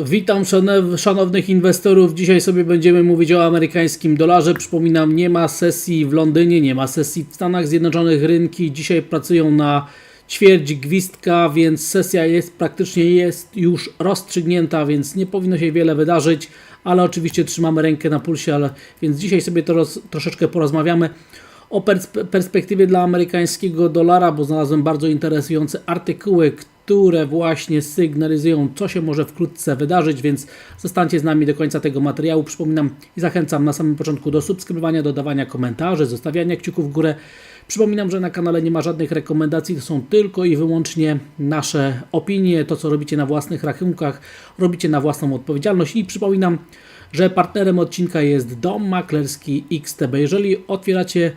Witam szanow- szanownych inwestorów. Dzisiaj sobie będziemy mówić o amerykańskim dolarze. Przypominam, nie ma sesji w Londynie, nie ma sesji w Stanach Zjednoczonych. Rynki dzisiaj pracują na ćwierć gwizdka, więc sesja jest praktycznie jest już rozstrzygnięta, więc nie powinno się wiele wydarzyć, ale oczywiście trzymamy rękę na pulsie, ale, więc dzisiaj sobie to roz, troszeczkę porozmawiamy o perspe- perspektywie dla amerykańskiego dolara, bo znalazłem bardzo interesujące artykuły, które właśnie sygnalizują, co się może wkrótce wydarzyć, więc zostańcie z nami do końca tego materiału. Przypominam i zachęcam na samym początku do subskrybowania, dodawania komentarzy, zostawiania kciuków w górę. Przypominam, że na kanale nie ma żadnych rekomendacji, to są tylko i wyłącznie nasze opinie, to co robicie na własnych rachunkach, robicie na własną odpowiedzialność i przypominam, że partnerem odcinka jest Dom Maklerski XTB. Jeżeli otwieracie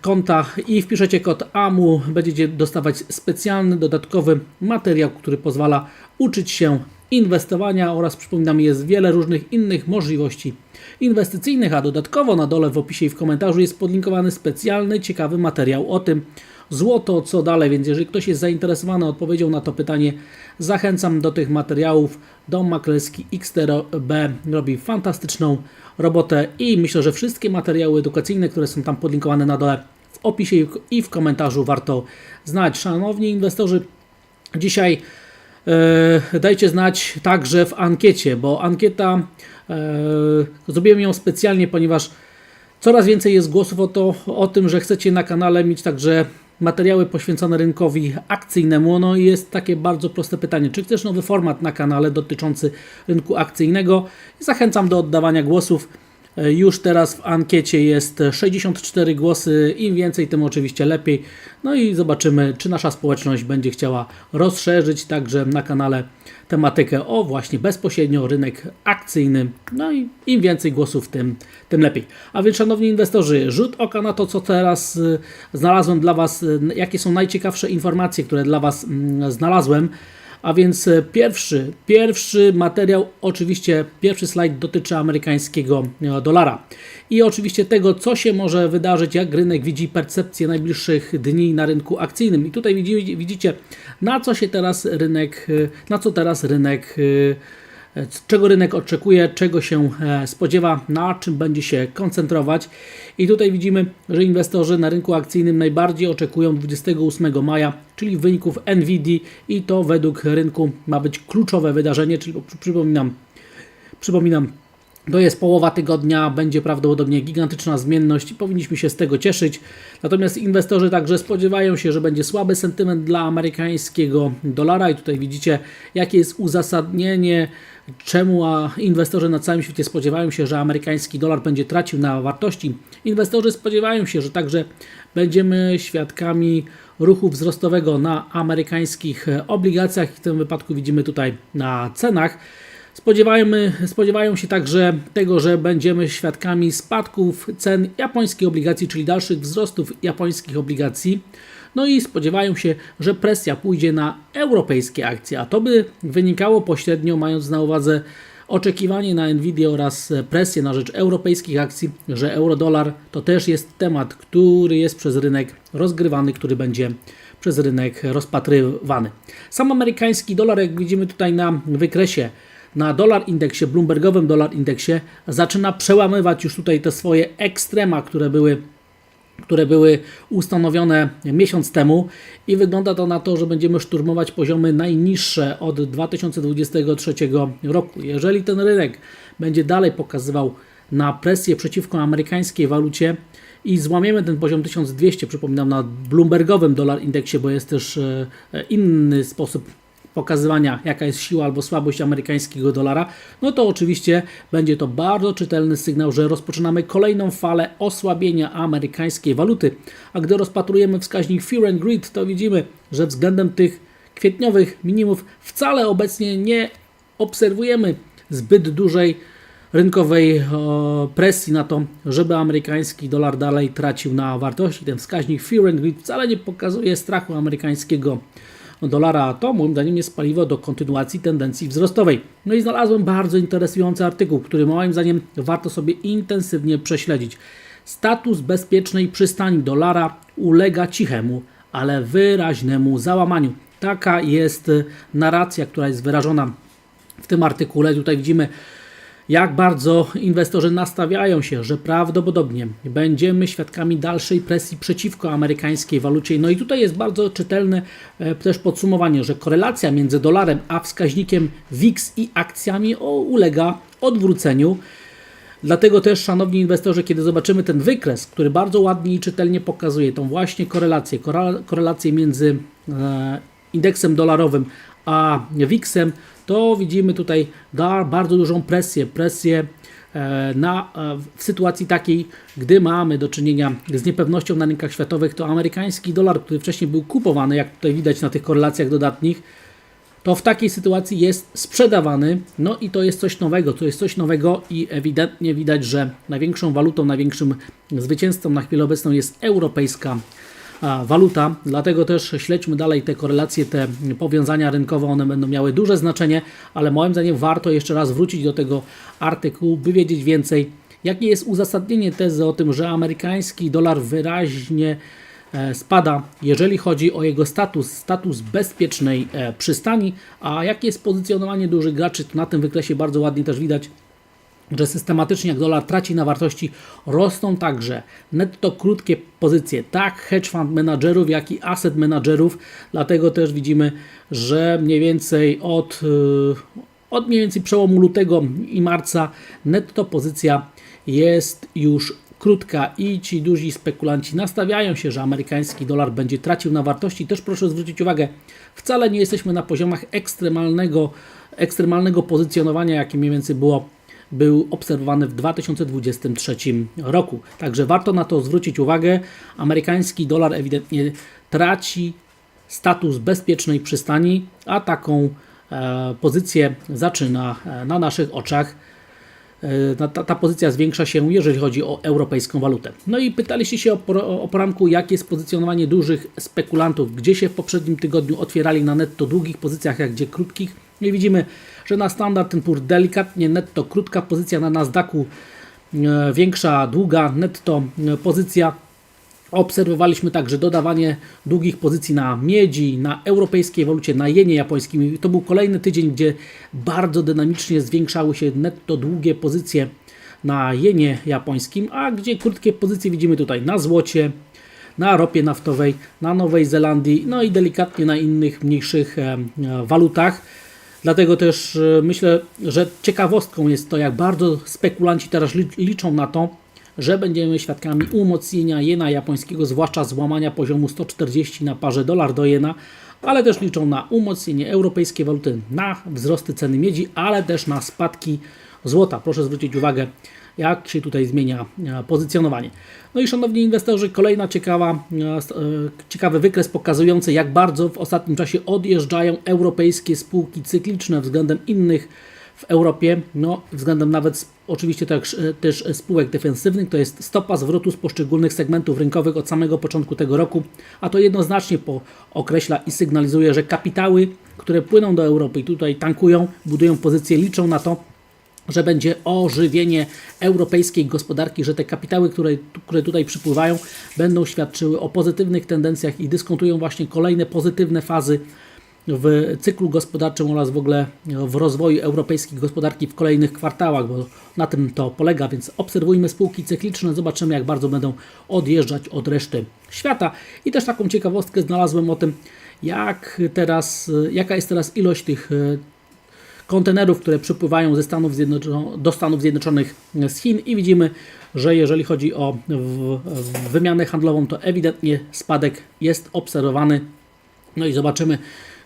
konta i wpiszecie kod AMU, będziecie dostawać specjalny, dodatkowy materiał, który pozwala uczyć się inwestowania oraz przypominam, jest wiele różnych innych możliwości inwestycyjnych, a dodatkowo na dole w opisie i w komentarzu jest podlinkowany specjalny, ciekawy materiał o tym, złoto, co dalej, więc jeżeli ktoś jest zainteresowany odpowiedzią na to pytanie, zachęcam do tych materiałów. Dom Maklerski X4B robi fantastyczną robotę i myślę, że wszystkie materiały edukacyjne, które są tam podlinkowane na dole w opisie i w komentarzu warto znać. Szanowni inwestorzy, dzisiaj e, dajcie znać także w ankiecie, bo ankieta e, zrobiłem ją specjalnie, ponieważ Coraz więcej jest głosów o, to, o tym, że chcecie na kanale mieć także materiały poświęcone rynkowi akcyjnemu. No i jest takie bardzo proste pytanie, czy chcesz nowy format na kanale dotyczący rynku akcyjnego? Zachęcam do oddawania głosów. E, Już teraz w ankiecie jest 64 głosy, im więcej, tym oczywiście lepiej. No i zobaczymy, czy nasza społeczność będzie chciała rozszerzyć także na kanale tematykę o właśnie bezpośrednio rynek akcyjny. No i im więcej głosów, tym, tym lepiej. A więc, szanowni inwestorzy, rzut oka na to, co teraz y, znalazłem dla Was, y, jakie są najciekawsze informacje, które dla Was mm, znalazłem. A więc e, pierwszy, pierwszy materiał, oczywiście pierwszy slajd dotyczy amerykańskiego e, dolara. I oczywiście tego, co się może wydarzyć, jak rynek widzi percepcję najbliższych dni na rynku akcyjnym. I tutaj widzicie, na co się teraz rynek, e, na co teraz rynek czego rynek oczekuje, czego się e, spodziewa, na czym będzie się koncentrować. I tutaj widzimy, że inwestorzy na rynku akcyjnym najbardziej oczekują 28 maja, czyli wyników NVIDIA i to według rynku ma być kluczowe wydarzenie, czyli przy- przypominam, przypominam, to jest połowa tygodnia, będzie prawdopodobnie gigantyczna zmienność i powinniśmy się z tego cieszyć. Natomiast inwestorzy także spodziewają się, że będzie słaby sentyment dla amerykańskiego dolara i tutaj widzicie, jakie jest uzasadnienie, czemu inwestorzy na całym świecie spodziewają się, że amerykański dolar będzie tracił na wartości. Inwestorzy spodziewają się, że także będziemy świadkami ruchu wzrostowego na amerykańskich obligacjach. W tym wypadku widzimy tutaj na cenach. Spodziewajmy, spodziewają się także tego, że będziemy świadkami spadków cen japońskich obligacji, czyli dalszych wzrostów japońskich obligacji. No i spodziewają się, że presja pójdzie na europejskie akcje, a to by wynikało pośrednio, mając na uwadze oczekiwanie na Nvidia oraz presję na rzecz europejskich akcji, że euro-dolar to też jest temat, który jest przez rynek rozgrywany, który będzie przez rynek rozpatrywany. Sam amerykański dolar, jak widzimy tutaj na wykresie, na dolar indeksie, Bloombergowym dolar indeksie, zaczyna przełamywać już tutaj te swoje ekstrema, które były które były ustanowione miesiąc temu i wygląda to na to, że będziemy szturmować poziomy najniższe od 2023 roku. Jeżeli ten rynek będzie dalej pokazywał na presję przeciwko amerykańskiej walucie i złamiemy ten poziom 1200, przypominam na Bloombergowym dolar indeksie, bo jest też e, inny sposób pokazywania, jaka jest siła albo słabość amerykańskiego dolara, no to oczywiście będzie to bardzo czytelny sygnał, że rozpoczynamy kolejną falę osłabienia amerykańskiej waluty. A gdy rozpatrujemy wskaźnik Fear and Greed, to widzimy, że względem tych kwietniowych minimów wcale obecnie nie obserwujemy zbyt dużej rynkowej presji na to, żeby amerykański dolar dalej tracił na wartości. Ten wskaźnik Fear and Greed wcale nie pokazuje strachu amerykańskiego dolara, to moim zdaniem jest paliwo do kontynuacji tendencji wzrostowej. No i znalazłem bardzo interesujący artykuł, który moim zdaniem warto sobie intensywnie prześledzić. Status bezpiecznej przystani dolara ulega cichemu, ale wyraźnemu załamaniu. Taka jest narracja, która jest wyrażona w tym artykule. Tutaj widzimy, jak bardzo inwestorzy nastawiają się, że prawdopodobnie będziemy świadkami dalszej presji przeciwko amerykańskiej walucie. No i tutaj jest bardzo czytelne e, też podsumowanie, że korelacja między dolarem a wskaźnikiem WIX i akcjami o, ulega odwróceniu. Dlatego też, szanowni inwestorzy, kiedy zobaczymy ten wykres, który bardzo ładnie i czytelnie pokazuje tą właśnie korelację, korelację między e, indeksem dolarowym a WIX-em, to widzimy tutaj bardzo dużą presję, presję e, na, e, w sytuacji takiej, gdy mamy do czynienia z niepewnością na rynkach światowych, to amerykański dolar, który wcześniej był kupowany, jak tutaj widać na tych korelacjach dodatnich, to w takiej sytuacji jest sprzedawany. No i to jest coś nowego, to jest coś nowego i ewidentnie widać, że największą walutą, największym zwycięzcą na chwilę obecną jest europejska waluta. Dlatego też śledźmy dalej te korelacje, te powiązania rynkowe, one będą miały duże znaczenie, ale moim zdaniem warto jeszcze raz wrócić do tego artykułu, by wiedzieć więcej, jakie jest uzasadnienie tezy o tym, że amerykański dolar wyraźnie e, spada, jeżeli chodzi o jego status, status bezpiecznej e, przystani, a jakie jest pozycjonowanie dużych graczy, to na tym wykresie bardzo ładnie też widać, że systematycznie jak dolar traci na wartości, rosną także netto krótkie pozycje, tak hedge fund menadżerów, jak i asset menadżerów, dlatego też widzimy, że mniej więcej od, yy, od mniej więcej przełomu lutego i marca netto pozycja jest już krótka i ci duzi spekulanci nastawiają się, że amerykański dolar będzie tracił na wartości. Też proszę zwrócić uwagę, wcale nie jesteśmy na poziomach ekstremalnego, ekstremalnego pozycjonowania, jakie mniej więcej było był obserwowany w 2023 roku. Także warto na to zwrócić uwagę. Amerykański dolar ewidentnie traci status bezpiecznej przystani, a taką e, pozycję zaczyna e, na naszych oczach. E, ta, ta, pozycja zwiększa się, jeżeli chodzi o europejską walutę. No i pytaliście się o, o, o poranku, jakie jest pozycjonowanie dużych spekulantów, gdzie się w poprzednim tygodniu otwierali na netto długich pozycjach, jak gdzie krótkich. I widzimy, że na standard ten pór delikatnie netto krótka pozycja na Nasdaqu, e, większa długa netto e, pozycja. Obserwowaliśmy także dodawanie długich pozycji na miedzi, na europejskiej walucie, na jenie japońskim. To był kolejny tydzień, gdzie bardzo dynamicznie zwiększały się netto długie pozycje na jenie japońskim, a gdzie krótkie pozycje widzimy tutaj na złocie, na ropie naftowej, na Nowej Zelandii, no i delikatnie na innych mniejszych e, walutach. Dlatego też e, myślę, że ciekawostką jest to, jak bardzo spekulanci teraz liczą na to, że będziemy świadkami umocnienia jena japońskiego, zwłaszcza złamania poziomu 140 na parze dolar do jena, ale też liczą na umocnienie europejskiej waluty, na wzrosty ceny miedzi, ale też na spadki złota. Proszę zwrócić uwagę, jak się tutaj zmienia e, pozycjonowanie. No i szanowni inwestorzy, kolejna ciekawa, e, ciekawy wykres pokazujący, jak bardzo w ostatnim czasie odjeżdżają europejskie spółki cykliczne względem innych w Europie, no względem nawet oczywiście też, e, też spółek defensywnych, to jest stopa zwrotu z poszczególnych segmentów rynkowych od samego początku tego roku, a to jednoznacznie po określa i sygnalizuje, że kapitały, które płyną do Europy i tutaj tankują, budują pozycje, liczą na to, że będzie ożywienie europejskiej gospodarki, że te kapitały, które, które tutaj przypływają, będą świadczyły o pozytywnych tendencjach i dyskontują właśnie kolejne pozytywne fazy w cyklu gospodarczym oraz w ogóle w rozwoju europejskiej gospodarki w kolejnych kwartałach, bo na tym to polega, więc obserwujmy spółki cykliczne, zobaczymy jak bardzo będą odjeżdżać od reszty świata. I też taką ciekawostkę znalazłem o tym, jak teraz, jaka jest teraz ilość tych kontenerów, które przypływają ze Stanów do Stanów Zjednoczonych z Chin i widzimy, że jeżeli chodzi o wymianę handlową, to ewidentnie spadek jest obserwowany. No i zobaczymy,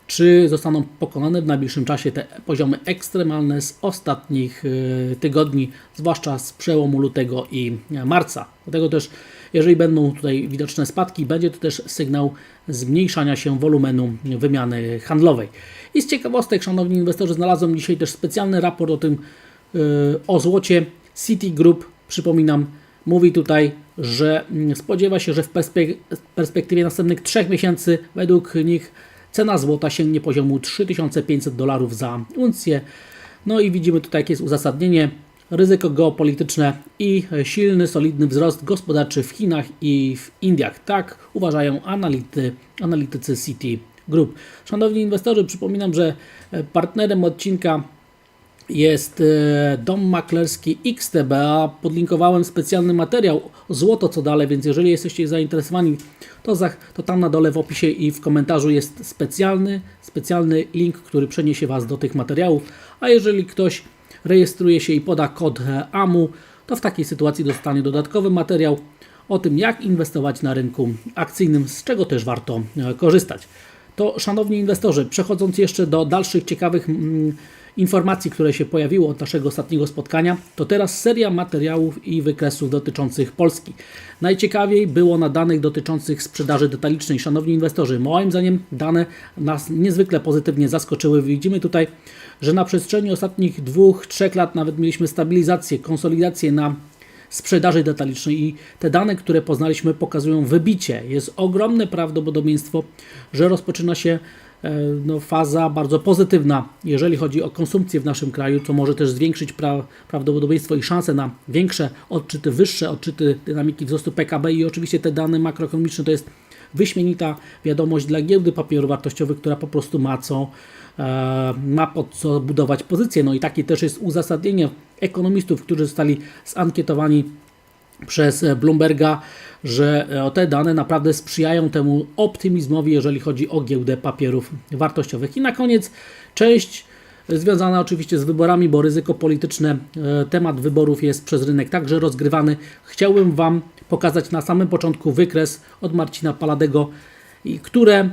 czy zostaną pokonane w najbliższym czasie te poziomy ekstremalne z ostatnich e, tygodni, zwłaszcza z przełomu lutego i marca. Dlatego też, jeżeli będą tutaj widoczne spadki, będzie to też sygnał zmniejszania się wolumenu wymiany handlowej. I z ciekawostek, szanowni inwestorzy, znalazłem dzisiaj też specjalny raport o tym, e, o złocie Citigroup. Przypominam, mówi tutaj, że mm, spodziewa się, że w perspektywie następnych trzech miesięcy według nich Cena złota sięgnie poziomu 3500 dolarów za uncję. No i widzimy tutaj, jakie jest uzasadnienie. Ryzyko geopolityczne i silny, solidny wzrost gospodarczy w Chinach i w Indiach. Tak uważają anality, analitycy City Group. Szanowni inwestorzy, przypominam, że partnerem odcinka jest e, dom maklerski XTBA. Podlinkowałem specjalny materiał Złoto co dalej, więc jeżeli jesteście zainteresowani, to, za, to tam na dole w opisie i w komentarzu jest specjalny, specjalny link, który przeniesie Was do tych materiałów. A jeżeli ktoś rejestruje się i poda kod AMU, to w takiej sytuacji dostanie dodatkowy materiał o tym, jak inwestować na rynku akcyjnym, z czego też warto e, korzystać. To, szanowni inwestorzy, przechodząc jeszcze do dalszych ciekawych mm, informacji, które się pojawiły od naszego ostatniego spotkania, to teraz seria materiałów i wykresów dotyczących Polski. Najciekawiej było na danych dotyczących sprzedaży detalicznej. Szanowni inwestorzy, moim zdaniem dane nas niezwykle pozytywnie zaskoczyły. Widzimy tutaj, że na przestrzeni ostatnich dwóch, trzech lat nawet mieliśmy stabilizację, konsolidację na sprzedaży detalicznej i te dane, które poznaliśmy, pokazują wybicie. Jest ogromne prawdopodobieństwo, że rozpoczyna się no, faza bardzo pozytywna, jeżeli chodzi o konsumpcję w naszym kraju, co może też zwiększyć pra prawdopodobieństwo i szanse na większe odczyty, wyższe odczyty dynamiki wzrostu PKB i oczywiście te dane makroekonomiczne to jest wyśmienita wiadomość dla giełdy papierów wartościowych, która po prostu ma co, e, ma pod co budować pozycję. No i takie też jest uzasadnienie ekonomistów, którzy zostali zankietowani przez Bloomberga, że e, te dane naprawdę sprzyjają temu optymizmowi, jeżeli chodzi o giełdę papierów wartościowych. I na koniec część związana oczywiście z wyborami, bo ryzyko polityczne, e, temat wyborów jest przez rynek także rozgrywany. Chciałbym Wam pokazać na samym początku wykres od Marcina Paladego, które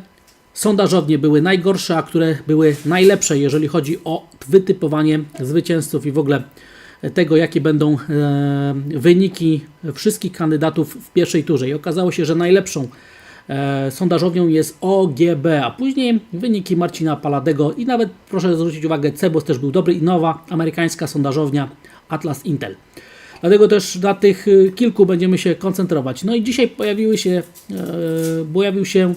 sondażownie były najgorsze, a które były najlepsze, jeżeli chodzi o wytypowanie zwycięzców i w ogóle tego, jakie będą e, wyniki wszystkich kandydatów w pierwszej turze. I okazało się, że najlepszą e, sondażownią jest OGB, a później wyniki Marcina Paladego i nawet proszę zwrócić uwagę, Cebos też był dobry i nowa amerykańska sondażownia Atlas Intel. Dlatego też na tych y, kilku będziemy się koncentrować. No i dzisiaj pojawiły się, e, pojawił się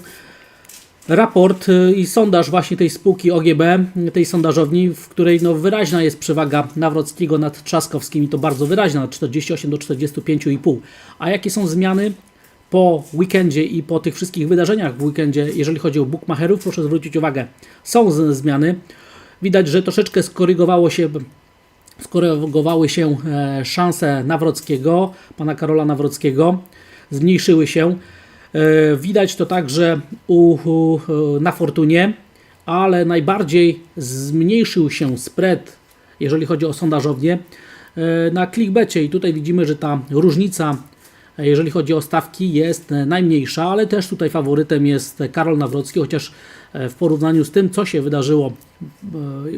raport y, i sondaż właśnie tej spółki OGB, tej sondażowni, w której no wyraźna jest przewaga Nawrockiego nad Trzaskowskim i to bardzo wyraźna, od 48 do 45,5. A jakie są zmiany po weekendzie i po tych wszystkich wydarzeniach w weekendzie, jeżeli chodzi o bookmacherów, proszę zwrócić uwagę, są zmiany. Widać, że troszeczkę skorygowało się skorygowały się e, szanse Nawrockiego, pana Karola Nawrockiego, zmniejszyły się. E, widać to także u, u, na Fortunie, ale najbardziej zmniejszył się spread, jeżeli chodzi o sondażownię, e, na clickbecie i tutaj widzimy, że ta różnica jeżeli chodzi o stawki, jest najmniejsza, ale też tutaj faworytem jest Karol Nawrocki, chociaż w porównaniu z tym, co się wydarzyło,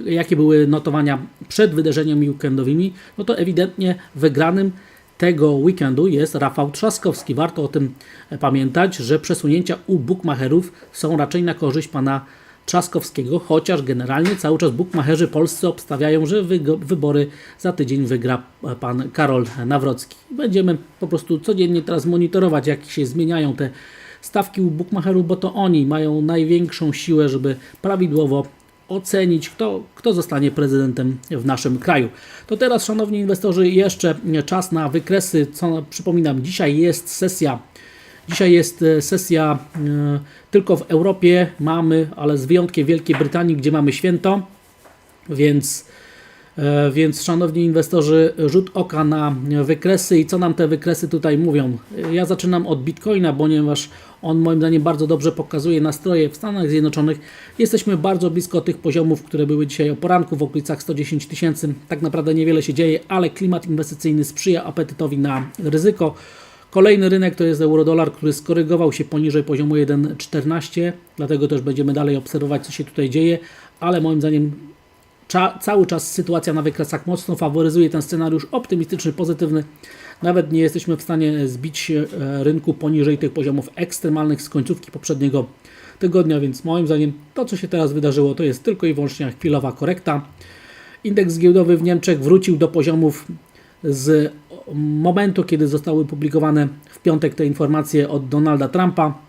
jakie były notowania przed wydarzeniami weekendowymi, no to ewidentnie wygranym tego weekendu jest Rafał Trzaskowski. Warto o tym pamiętać, że przesunięcia u bookmacherów są raczej na korzyść pana Trzaskowskiego, chociaż generalnie cały czas bookmacherzy polscy obstawiają, że wybory za tydzień wygra pan Karol Nawrocki. Będziemy po prostu codziennie teraz monitorować, jak się zmieniają te stawki u bookmacherów, bo to oni mają największą siłę, żeby prawidłowo ocenić, kto, kto zostanie prezydentem w naszym kraju. To teraz, szanowni inwestorzy, jeszcze czas na wykresy. Co przypominam, dzisiaj jest sesja. Dzisiaj jest e, sesja e, tylko w Europie mamy, ale z wyjątkiem Wielkiej Brytanii, gdzie mamy święto, więc więc szanowni inwestorzy, rzut oka na wykresy i co nam te wykresy tutaj mówią. Ja zaczynam od Bitcoina, ponieważ on moim zdaniem bardzo dobrze pokazuje nastroje w Stanach Zjednoczonych. Jesteśmy bardzo blisko tych poziomów, które były dzisiaj o poranku w okolicach 110 tysięcy. Tak naprawdę niewiele się dzieje, ale klimat inwestycyjny sprzyja apetytowi na ryzyko. Kolejny rynek to jest euro-dolar, który skorygował się poniżej poziomu 1,14, dlatego też będziemy dalej obserwować, co się tutaj dzieje, ale moim zdaniem Cza, cały czas sytuacja na wykresach mocno faworyzuje ten scenariusz optymistyczny, pozytywny. Nawet nie jesteśmy w stanie zbić e, rynku poniżej tych poziomów ekstremalnych z końcówki poprzedniego tygodnia, więc moim zdaniem to, co się teraz wydarzyło, to jest tylko i wyłącznie chwilowa korekta. Indeks giełdowy w Niemczech wrócił do poziomów z momentu, kiedy zostały publikowane w piątek te informacje od Donalda Trumpa.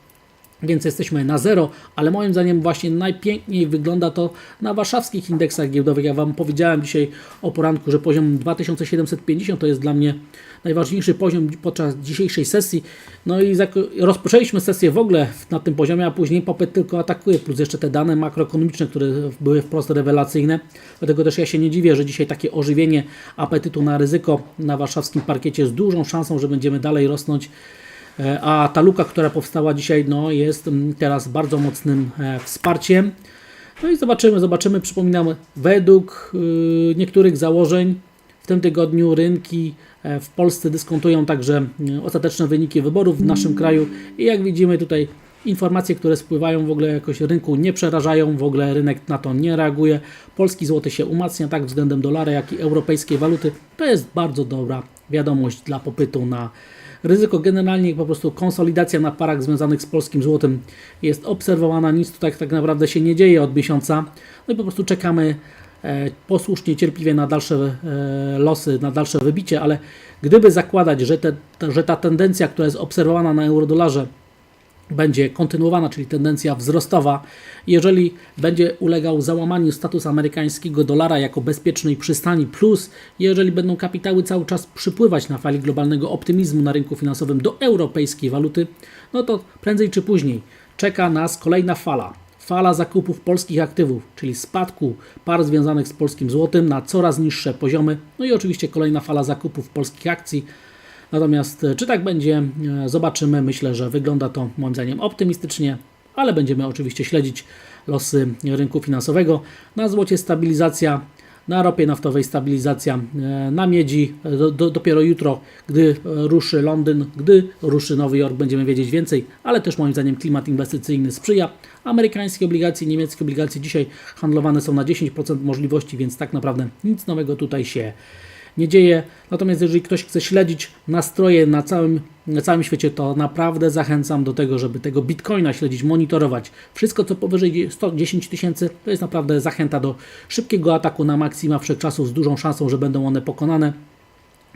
Więc jesteśmy na zero, ale moim zdaniem właśnie najpiękniej wygląda to na warszawskich indeksach giełdowych. Ja Wam powiedziałem dzisiaj o poranku, że poziom 2750 to jest dla mnie najważniejszy poziom podczas dzisiejszej sesji. No i rozpoczęliśmy sesję w ogóle na tym poziomie, a później popyt tylko atakuje, plus jeszcze te dane makroekonomiczne, które były wprost rewelacyjne. Dlatego też ja się nie dziwię, że dzisiaj takie ożywienie apetytu na ryzyko na warszawskim parkiecie z dużą szansą, że będziemy dalej rosnąć. E, A ta luka, która powstała dzisiaj, no, jest mm, teraz bardzo mocnym e, wsparciem. No i zobaczymy, zobaczymy. Przypominam, według y, niektórych założeń w tym tygodniu rynki e, w Polsce dyskontują także y, ostateczne wyniki wyborów w naszym kraju i jak widzimy tutaj informacje, które spływają w ogóle jakoś rynku nie przerażają, w ogóle rynek na to nie reaguje. Polski złoty się umacnia tak względem dolara, jak i europejskiej waluty. To jest bardzo dobra wiadomość dla popytu na ryzyko. Generalnie po prostu konsolidacja na parach związanych z polskim złotem jest obserwowana. Nic tutaj tak naprawdę się nie dzieje od miesiąca. No i po prostu czekamy e, posłusznie, cierpliwie na dalsze e, losy, na dalsze wybicie, ale gdyby zakładać, że, te, że ta tendencja, która jest obserwowana na eurodolarze, będzie kontynuowana, czyli tendencja wzrostowa, jeżeli będzie ulegał załamaniu status amerykańskiego dolara jako bezpiecznej przystani, plus jeżeli będą kapitały cały czas przypływać na fali globalnego optymizmu na rynku finansowym do europejskiej waluty, no to prędzej czy później czeka nas kolejna fala. Fala zakupów polskich aktywów, czyli spadku par związanych z polskim złotym na coraz niższe poziomy, no i oczywiście kolejna fala zakupów polskich akcji, Natomiast e, czy tak będzie, e, zobaczymy. Myślę, że wygląda to moim zdaniem optymistycznie, ale będziemy oczywiście śledzić losy rynku finansowego. Na złocie stabilizacja, na ropie naftowej stabilizacja, e, na miedzi do, do, dopiero jutro, gdy ruszy Londyn, gdy ruszy Nowy Jork, będziemy wiedzieć więcej, ale też moim zdaniem klimat inwestycyjny sprzyja. Amerykańskie obligacje, niemieckie obligacje dzisiaj handlowane są na 10% możliwości, więc tak naprawdę nic nowego tutaj się nie dzieje. Natomiast jeżeli ktoś chce śledzić nastroje na całym, na całym świecie, to naprawdę zachęcam do tego, żeby tego bitcoina śledzić, monitorować. Wszystko, co powyżej 110 tysięcy, to jest naprawdę zachęta do szybkiego ataku na maksima wszechczasów z dużą szansą, że będą one pokonane.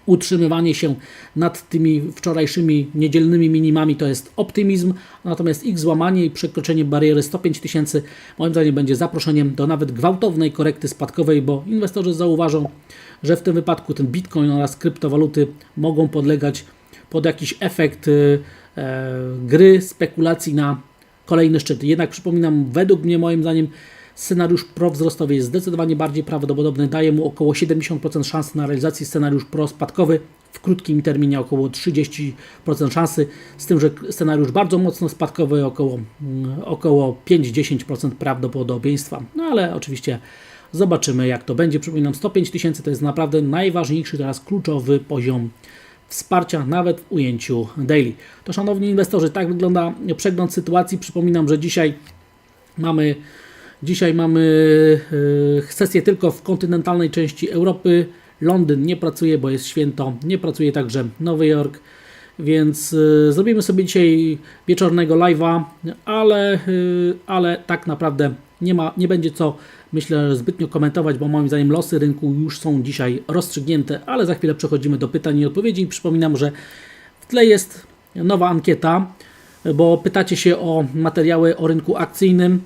Utrzymywanie się nad tymi wczorajszymi niedzielnymi minimami to jest optymizm, natomiast ich złamanie i przekroczenie bariery 105 tysięcy moim zdaniem będzie zaproszeniem do nawet gwałtownej korekty spadkowej, bo inwestorzy zauważą, że w tym wypadku ten bitcoin oraz kryptowaluty mogą podlegać pod jakiś efekt y, e, gry, spekulacji na kolejny szczyt. Jednak przypominam, według mnie, moim zdaniem, scenariusz prowzrostowy jest zdecydowanie bardziej prawdopodobny. Daje mu około 70% szans na realizację scenariusz prospadkowy. W krótkim terminie około 30% szansy, z tym, że scenariusz bardzo mocno spadkowy około, mm, około 5-10% prawdopodobieństwa. No ale oczywiście zobaczymy jak to będzie. Przypominam, 105 tysięcy to jest naprawdę najważniejszy teraz kluczowy poziom wsparcia, nawet w ujęciu daily. To szanowni inwestorzy, tak wygląda przegląd sytuacji. Przypominam, że dzisiaj mamy Dzisiaj mamy e, sesję tylko w kontynentalnej części Europy. Londyn nie pracuje, bo jest święto. Nie pracuje także Nowy Jork. Więc e, zrobimy sobie dzisiaj wieczornego live'a, ale, e, ale tak naprawdę nie, ma, nie będzie co, myślę, zbytnio komentować, bo moim zdaniem losy rynku już są dzisiaj rozstrzygnięte, ale za chwilę przechodzimy do pytań i odpowiedzi. Przypominam, że w tle jest nowa ankieta, bo pytacie się o materiały o rynku akcyjnym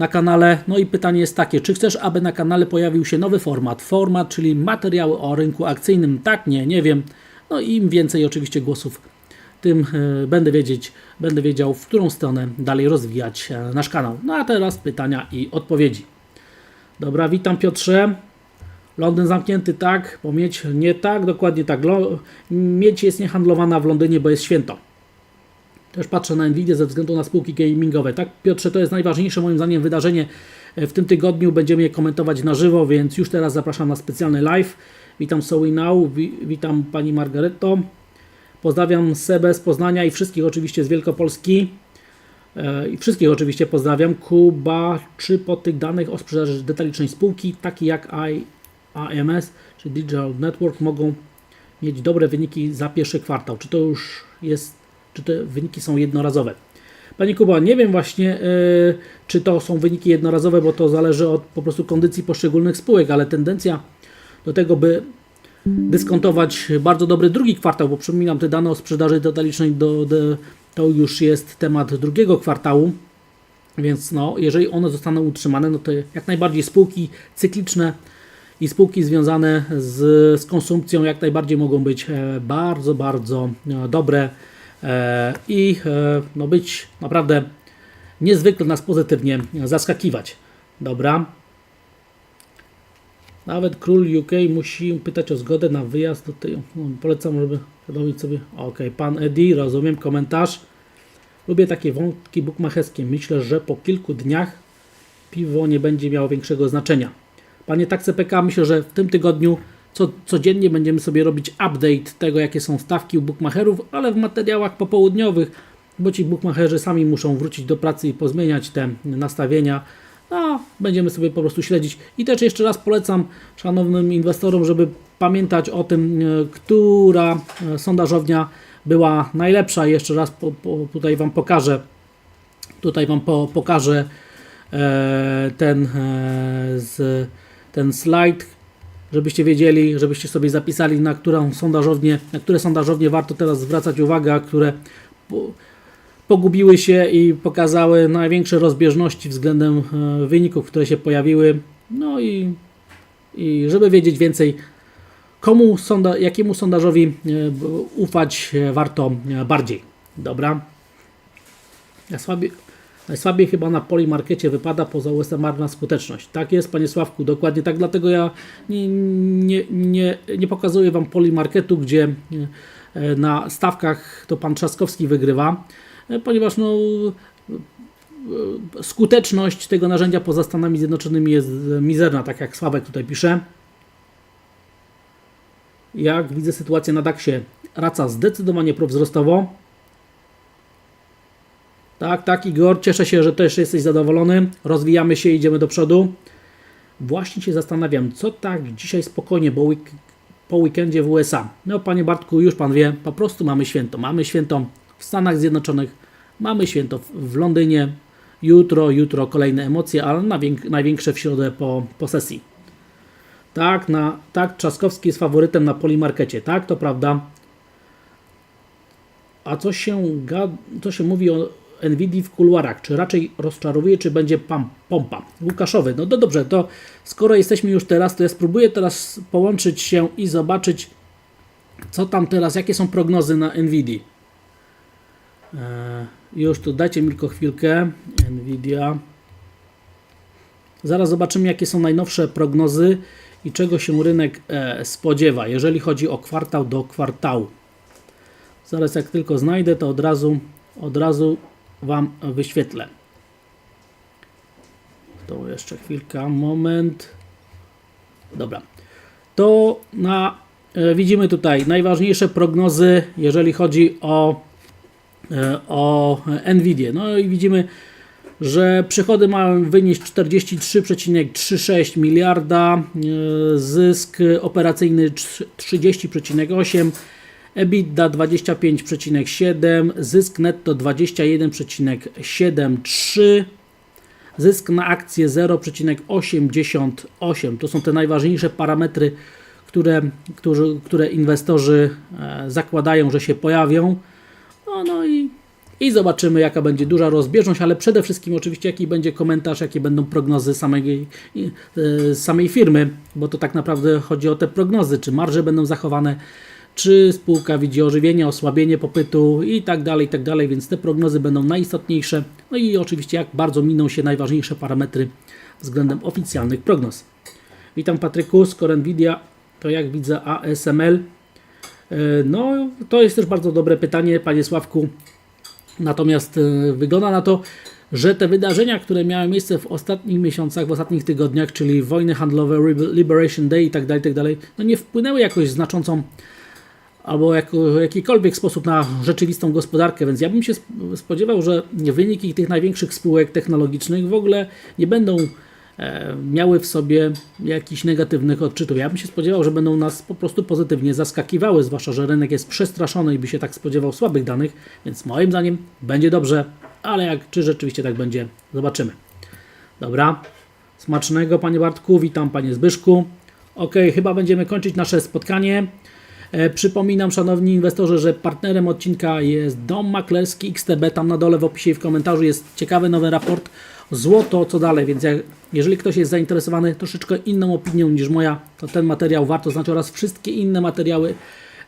na kanale. No i pytanie jest takie, czy chcesz, aby na kanale pojawił się nowy format? Format, czyli materiały o rynku akcyjnym. Tak, nie, nie wiem. No i im więcej oczywiście głosów, tym e, będę wiedzieć, będę wiedział, w którą stronę dalej rozwijać e, nasz kanał. No a teraz pytania i odpowiedzi. Dobra, witam Piotrze. Londyn zamknięty tak, bo miedź nie tak, dokładnie tak. Miedź jest niehandlowana w Londynie, bo jest święto. Też patrzę na Nvidia ze względu na spółki gamingowe. Tak, Piotrze, to jest najważniejsze moim zdaniem wydarzenie e, w tym tygodniu. Będziemy je komentować na żywo, więc już teraz zapraszam na specjalny live. Witam Soły Now, wi- witam Pani Margareto. Pozdrawiam Sebę z Poznania i wszystkich oczywiście z Wielkopolski. E, I wszystkich oczywiście pozdrawiam. Kuba, czy po tych danych o sprzedaży detalicznej spółki, takie jak AMS czy Digital Network, mogą mieć dobre wyniki za pierwszy kwartał? Czy to już jest czy te wyniki są jednorazowe. Panie Kuba, nie wiem właśnie, yy, czy to są wyniki jednorazowe, bo to zależy od po prostu kondycji poszczególnych spółek, ale tendencja do tego, by dyskontować bardzo dobry drugi kwartał, bo przypominam, te dane o sprzedaży detalicznej do, do, to już jest temat drugiego kwartału, więc no, jeżeli one zostaną utrzymane, no to jak najbardziej spółki cykliczne i spółki związane z, z konsumpcją jak najbardziej mogą być e, bardzo, bardzo e, dobre e, i e, no, być naprawdę niezwykle nas pozytywnie zaskakiwać. Dobra. Nawet król UK musi pytać o zgodę na wyjazd do tej. no, Polecam, żeby wiadomić sobie. Ok, pan Eddie, rozumiem komentarz. Lubię takie wątki bukmacherskie. Myślę, że po kilku dniach piwo nie będzie miało większego znaczenia. Panie Takse PK, myślę, że w tym tygodniu co, codziennie będziemy sobie robić update tego, jakie są stawki u bukmacherów, ale w materiałach popołudniowych, bo ci bukmacherzy sami muszą wrócić do pracy i pozmieniać te nastawienia. No, będziemy sobie po prostu śledzić. I też jeszcze raz polecam szanownym inwestorom, żeby pamiętać o tym, e, która e, sondażownia była najlepsza. Jeszcze raz po, po, tutaj Wam pokażę. Tutaj Wam po, pokażę e, ten, e, z, ten slajd, żebyście wiedzieli, żebyście sobie zapisali, na którą sondażownię, na które sondażownie warto teraz zwracać uwagę, a które po, pogubiły się i pokazały największe rozbieżności względem e, wyników, które się pojawiły. No i, i żeby wiedzieć więcej, komu sonda, jakiemu sondażowi e, ufać e, warto bardziej. Dobra. Najsłabiej, najsłabiej chyba na Polimarkecie wypada poza USMR na skuteczność. Tak jest, panie Sławku, dokładnie tak. Dlatego ja nie, nie, nie, nie pokazuję wam Polimarketu, gdzie e, na stawkach to pan Trzaskowski wygrywa, e, ponieważ no, e, skuteczność tego narzędzia poza Stanami Zjednoczonymi jest mizerna, tak jak Sławek tutaj pisze. Jak widzę sytuację na DAX-ie, raca zdecydowanie prowzrostowo. Tak, tak, Igor, cieszę się, że też jesteś zadowolony. Rozwijamy się, idziemy do przodu. Właśnie się zastanawiam, co tak dzisiaj spokojnie, bo week, po weekendzie w USA. No, panie Bartku, już pan wie, po prostu mamy święto. Mamy święto w Stanach Zjednoczonych, mamy święto w, Londynie. Jutro, jutro kolejne emocje, ale największe w środę po, po sesji. Tak, na, tak, Trzaskowski jest faworytem na Polimarkecie. Tak, to prawda. A co się, co się mówi o Nvidia w kuluarach? Czy raczej rozczarowuje, czy będzie pam, pompa? Łukaszowy, no to dobrze, to skoro jesteśmy już teraz, to ja spróbuję teraz połączyć się i zobaczyć, co tam teraz, jakie są prognozy na Nvidia. Eee, już tu dajcie mi tylko chwilkę. Nvidia. Zaraz zobaczymy, jakie są najnowsze prognozy i czego się rynek e, spodziewa, jeżeli chodzi o kwartał do kwartału. Zaraz jak tylko znajdę, to od razu, od razu Wam wyświetlę. To jeszcze chwilka, moment. Dobra. To na, e, widzimy tutaj najważniejsze prognozy, jeżeli chodzi o, e, o Nvidia. No i widzimy, że przychody mają wynieść 43,36 miliarda, e, zysk operacyjny trz- 30,8, EBITDA 25,7, zysk netto 21,73, zysk na akcję 0,88. To są te najważniejsze parametry, które, którzy, które inwestorzy e, zakładają, że się pojawią. No, no i, i zobaczymy, jaka będzie duża rozbieżność, ale przede wszystkim oczywiście, jaki będzie komentarz, jakie będą prognozy samej, e, samej firmy, bo to tak naprawdę chodzi o te prognozy, czy marże będą zachowane, czy spółka widzi ożywienie, osłabienie popytu i tak dalej, i tak dalej, więc te prognozy będą najistotniejsze. No i oczywiście, jak bardzo miną się najważniejsze parametry względem oficjalnych prognoz. Witam Patryku, skoro Nvidia, to jak widzę ASML? E, No, to jest też bardzo dobre pytanie, panie Sławku. Natomiast e, wygląda na to, że te wydarzenia, które miały miejsce w ostatnich miesiącach, w ostatnich tygodniach, czyli wojny handlowe, Liberation Day i tak dalej, tak dalej, no nie wpłynęły jakoś znaczącą albo jako, w jakikolwiek sposób na rzeczywistą gospodarkę, więc ja bym się sp- spodziewał, że wyniki tych największych spółek technologicznych w ogóle nie będą e, miały w sobie jakichś negatywnych odczytów. Ja bym się spodziewał, że będą nas po prostu pozytywnie zaskakiwały, zwłaszcza, że rynek jest przestraszony i by się tak spodziewał słabych danych, więc moim zdaniem będzie dobrze, ale jak, czy rzeczywiście tak będzie, zobaczymy. Dobra, smacznego Panie Bartku, witam Panie Zbyszku. Ok, chyba będziemy kończyć nasze spotkanie. E, Przypominam, szanowni inwestorzy, że partnerem odcinka jest Dom Maklerski XTB. Tam na dole w opisie i w komentarzu jest ciekawy nowy raport Złoto, co dalej. Więc jak, jeżeli ktoś jest zainteresowany troszeczkę inną opinią niż moja, to ten materiał warto znać oraz wszystkie inne materiały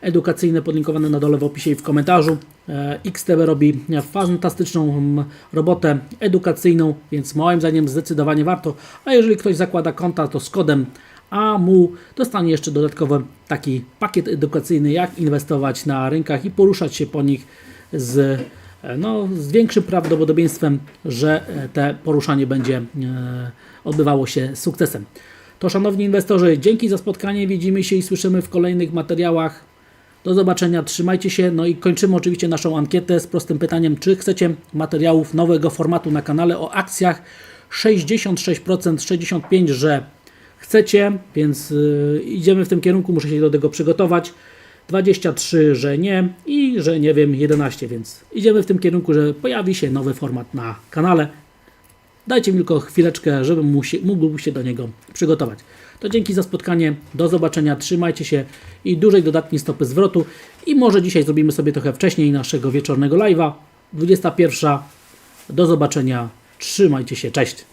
edukacyjne podlinkowane na dole w opisie i w komentarzu. E, XTB robi fantastyczną mm, robotę edukacyjną, więc moim zdaniem zdecydowanie warto. A jeżeli ktoś zakłada konta, to z kodem AMU dostanie jeszcze dodatkowy taki pakiet edukacyjny, jak inwestować na rynkach i poruszać się po nich z, e, no, z większym prawdopodobieństwem, że e, te poruszanie będzie e, odbywało się z sukcesem. To szanowni inwestorzy, dzięki za spotkanie. Widzimy się i słyszymy w kolejnych materiałach. Do zobaczenia, trzymajcie się. No i kończymy oczywiście naszą ankietę z prostym pytaniem, czy chcecie materiałów nowego formatu na kanale o akcjach 66%, 65%, że chcecie, więc y, idziemy w tym kierunku, muszę się do tego przygotować. 23, że nie i że nie wiem, 11, więc idziemy w tym kierunku, że pojawi się nowy format na kanale. Dajcie mi tylko chwileczkę, żebym mu się, mógł się do niego przygotować. To dzięki za spotkanie, do zobaczenia, trzymajcie się i dużej dodatniej stopy zwrotu. I może dzisiaj zrobimy sobie trochę wcześniej naszego wieczornego live'a. 21. Do zobaczenia, trzymajcie się, cześć.